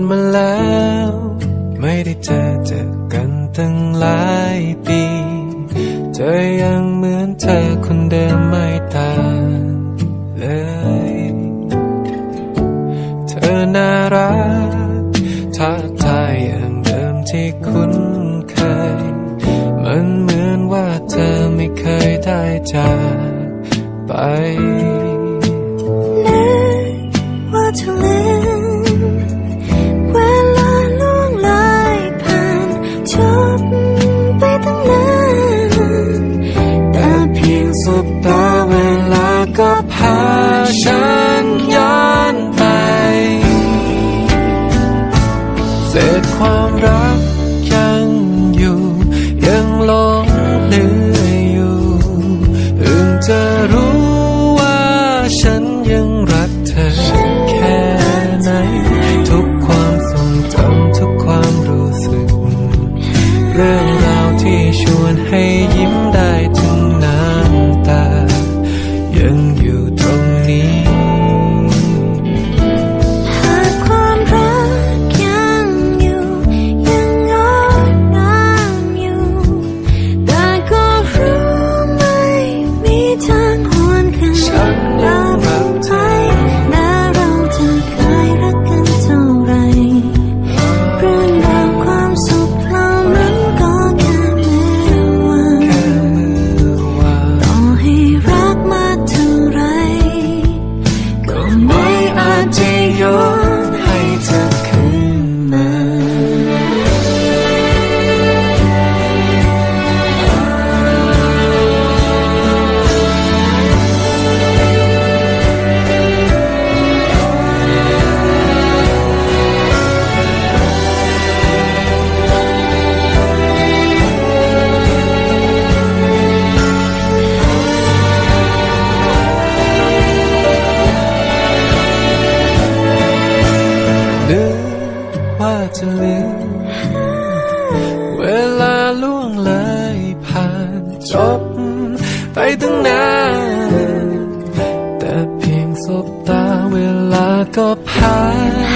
านมาแล้ว ไม่ได้เจอเจอกันตั้งหลายปี เธอยังเหมือนเธอคนเดิมไม่ต่างเลย เธอน่ารักท้าทายอย่างเดิมที่คุ้นเคย มันเหมือนว่าเธอไม่เคยได้จากไป ว่าเธอ เรื่องราวที่ชวนให้ยิ้ม จะลืม เวลาล่วงเลยผ่านจบไปตั้งนาน แต่เพียงสบตาเวลาก็ผ่าน